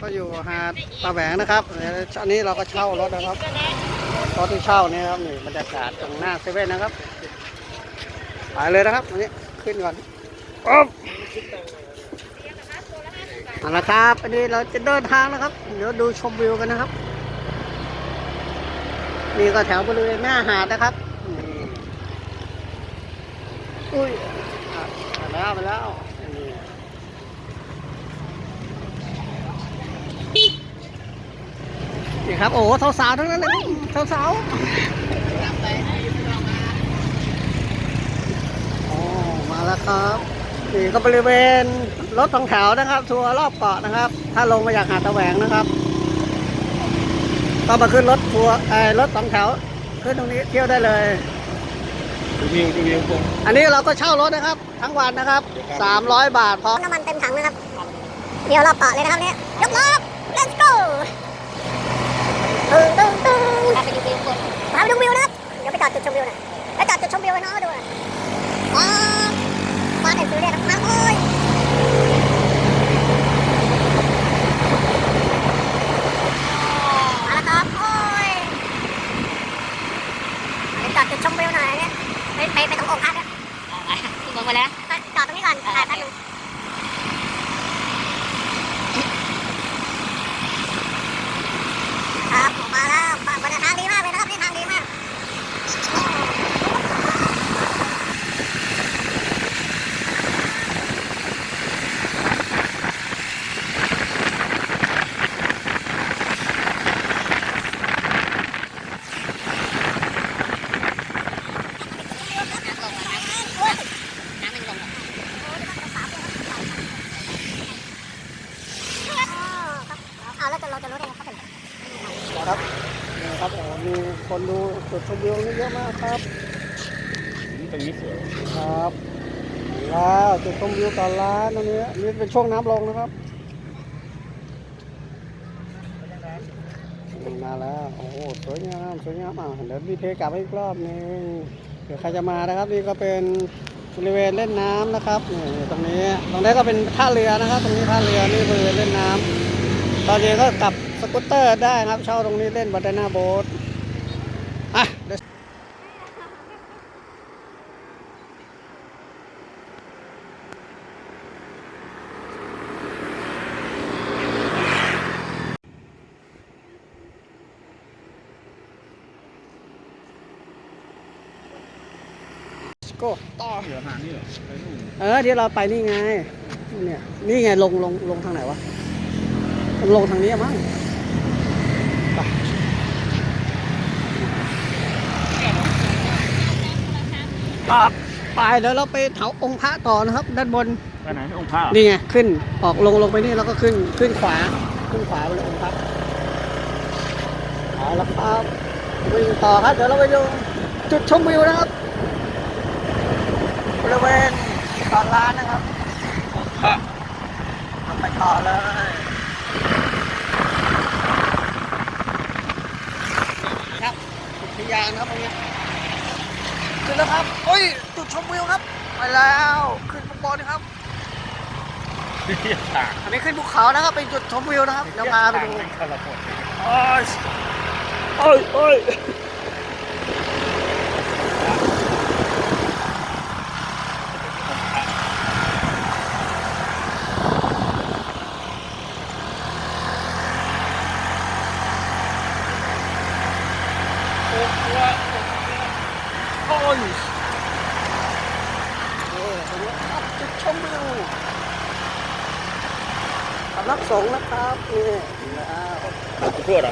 ก็อยู่หาดตะแหวงนะครับอันนี้เราก็เช่ารถนะครับรถที่เช่านี่ครับนี่บรรยากาศตรงหน้าเซเว่นนะครับไปเลยนะครับอันนี้ขึ้นก่อนอ๊อบเอาละครับ อันนี้เราจะเดินทางนะครับ เดี๋ยวดูชมวิวกันนะครับ นี่ก็แถวบริเวณหน้าหาดนะครับนี่อุ้ยมาแล้วมาแล้วนี่ นี่ครับ โอ้สาวๆทั้งนั้นเลยสาวๆโอ้มาแล้วครับนี่ก็บริเวณรถสองแถวนะครับ ทัวร์รอบเกาะนะครับ ถ้าลงมาจากหาดตะแหวงนะครับก็มาขึ้นรถทัวร์เอ่อรถสองแถวขึ้นตรงนี้เที่ยวได้เลยดูวิวดูวิวผมอันนี้เราก็เช่ารถนะครับ ทั้งวันนะครับ 300 บาทพร้อมน้ำมันเต็มถังนะครับเดี๋ยวรอบเกาะเลยนะครับเนี่ยยกล้อ let's go ตึ้งตึ้งตึ้งพาไปดูวิวคนพาไปดูวิวนะครับเดี๋ยวไปจอดจุดชมวิวหน่อยแล้วจอดจุดชมวิวให้น้องดูหน่อยว้าวมาเห็นซื้อเนี่ยนะมาโอ้ยมาแล้วครับ โอ้ยไปจอดจุดชมวิวหน่อยเนี่ยไปไปไปตรงองค์พระเนี่ย ลงมาแล้ว จอดตรงนี้ก่อนถ่ายแป๊บนึงครับผมมาแล้วบรรยากาศดีมากเลยนะครับนี่ทางดีมากโอ้ย น้ำมันลง เอาแล้วจะเราจะรู้ได้ไงเขาเป็น ครับนี่ครับโอ้มี คนดูจุดชมวิวนี่เยอะมากครับตรงนี้สวยครับว้าวจุดชมวิวก่อนร้านตรงนี้นี่เป็นช่วงน้ำลงนะครับนี่มาแล้วโอ้โหสวยงามสวยงามอะเดี๋ยวมีเทกลับให้อีกรอบนึงเดี๋ยวใครจะมานะครับนี่ก็เป็นบริเวณเล่นน้ำนะครับนี่ตรงนี้ตรงนี้ก็เป็นท่าเรือนะครับ ตรงนี้ท่าเรือนี่บริเวณเล่นน้ำตอนเย็นก็กลับสกูตเตอร์ได้นะครับ เช่าตรงนี้เล่นบานาน่าโบ๊ท อะเดี๋ยว go ต่อเหลือหานี่เหรอไปนู่นเออที่เราไปนี่ไง เนี่ย นี่ไงลงลงลงทางไหนวะ ลงทางนี้อะมั้งไปอะ ไปเดี๋ยวเราไปเถาองค์พระต่อนะครับ ด้านบนไปไหนองค์พระเหรอนี่ไงขึ้นออกลงลงไปนี่แล้วก็ขึ้นขึ้นขวาขึ้นขวาไปเลยองค์พระเอาละครับวิ่งต่อครับเดี๋ยวเราไปดูจุดชมวิวนะครับบริเวณตอนร้านนะครับเราไปต่อเลยครับอุทยานครับตรงนี้ขึ้นแล้วครับโอ้ยจุด ชมวิวครับ ไปแล้วขึ้นบนบนครับเทียบต่างอันนี้ขึ้นภูเขานะครับเป็นจุดชมวิวนะครับเดี๋ยวพาไปดูเป็นคนละคนโอ้ยโอ้ยโอ้ยโอ้ยเออตรงนี้ครับจุดช มวิวสำนักสงฆ์นะครับนี่แล้วเพื่ออะไร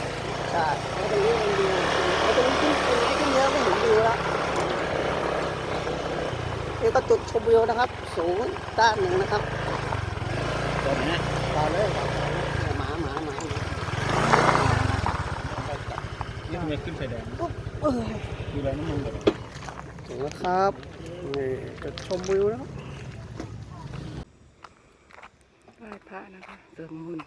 ใช่แล้วตรงนี้มันวิวแล้วตรงนี้ขึ้นตรงนี้ขึ้นเยอะไม่เห็นวิวแล้วนี่ก็จุดชมวิวนะครับ สูงด้านหนึ่งนะครับตอนนี้ต่อเลยต่อเลยหมาหมาหมาหมานี่ทำไมขึ้นไฟแดงปุ๊บเอ้ยดูแลน้ำมันแบบถึงแล้วครับนี่จุดชมวิวนะครับไหว้พ ระนะคะเสริมมุน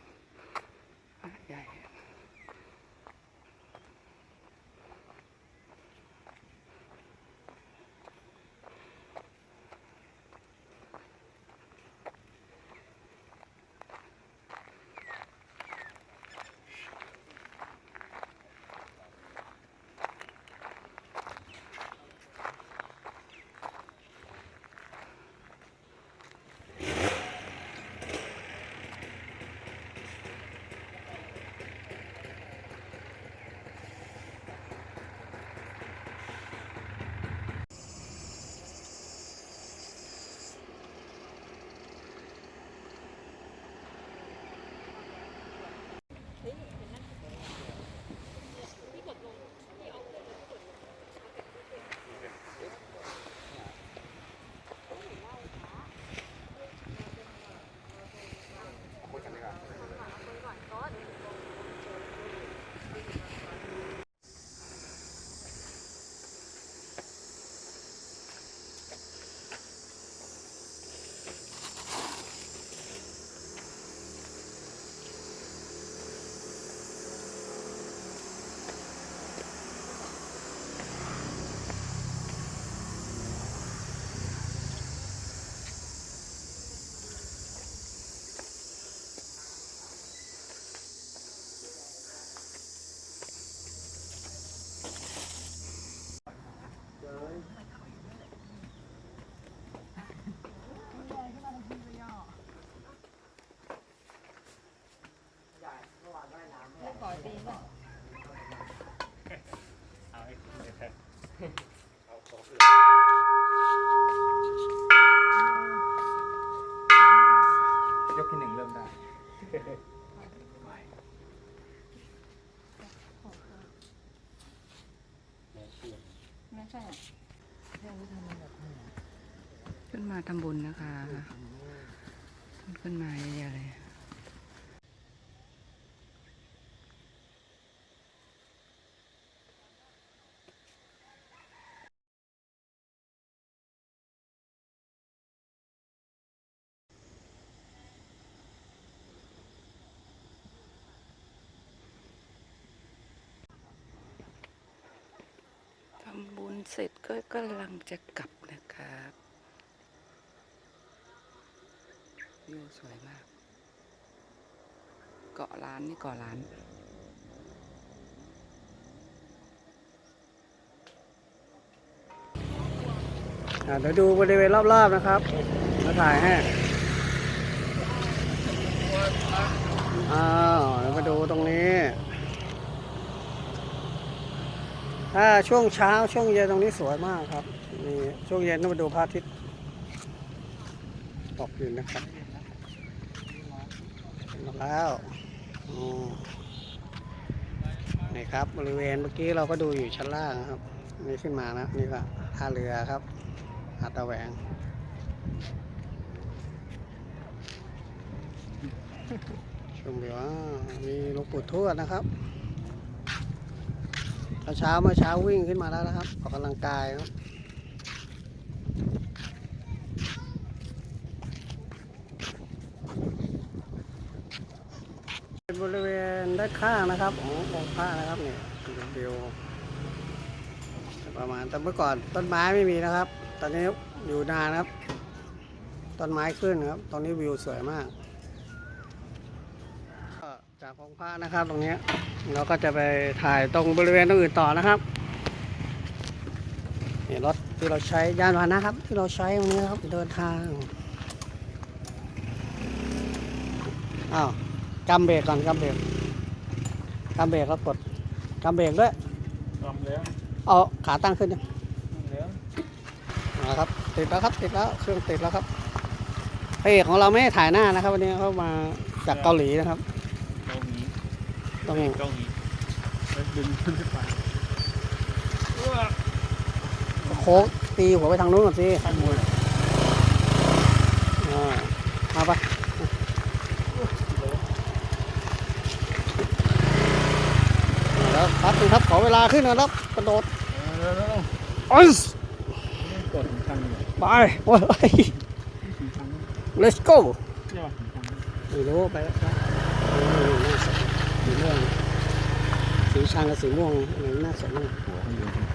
ขึ้นมาทำบุญนะคะ ขึ้นมาเยอะๆเลย เสร็จก็กำลังจะกลับนะครับวิวสวยมาก เกาะล้านนี่เกาะล้านเดี๋ยวดูบริเวณรอบๆนะครับ มาถ่ายให้อ้าวเดี๋ยวมาดูตรงนี้ ถ้าช่วงเช้าช่วงเย็นตรงนี้สวยมากครับนี่ช่วงเย็นต้องมาดูพระอาทิตย์ตกอยู่นะครับแล้วอืมนี่ครับบริเวณเมื่อกี้เราก็ดูอยู่ชั้นล่างครับ นี่ขึ้นมานะนี่ก็ท่าเรือครับหาดตะแหวงชมวิวอ่ามีหลวงปู่ทวดนะครับ เช้าเมื่อเช้าวิ่งขึ้นมาแล้วนะครับออกกำลังกายครับเป็นบริเวณด้านข้างนะครับขององค์พระนะครับเนี่ยเดูวิวประมาณแต่เมื่อก่อนต้นไม้ไม่มีนะครับ ตอนนี้อยู่นานครับ ต้นไม้ขึ้นครับ ตอนนี้วิวสวยมาก จากองค์พระนะครับ ตรงเนี้ยเราก็จะไปถ่ายตรงบริเวณตรงอื่นต่อนะครับนี่รถที่เราใช้ยานพาหนะครับ ที่เราใช้ตรงนี้นะครับเดินทางอ้าวกำเบรกก่อนกำเบรกกำเบรกแล้วกดกำเบรกด้วยทำแล้วเอาขาตั้งขึ้นยังทำแล้วนะครับติดแล้วครับติดแล้วเครื่องติดแล้วครับพระเอกของเราไม่ได้ถ่ายหน้านะครับ วันนี้เขามาจากเกาหลีนะครับเกาหลี ต้องเกาหลีแล้วดึงขึ้นไปโค้งตีหัวไปทางนู้นก่อนสิขั้นมวยอ่ามาปะแล้วครับนึงครับขอเวลาขึ้นนะครับกระโดดแล้วแล้วอ้ยกดถึงคันเลยไปโอ้ย ถึงคัน let's go ใช่ป่ะถึงคันไม่รู้ไปแล้วครับนี่น่า สนสีม่วงสีชังกับสีม่วงอันไหนน่าสนมากหัวข้าง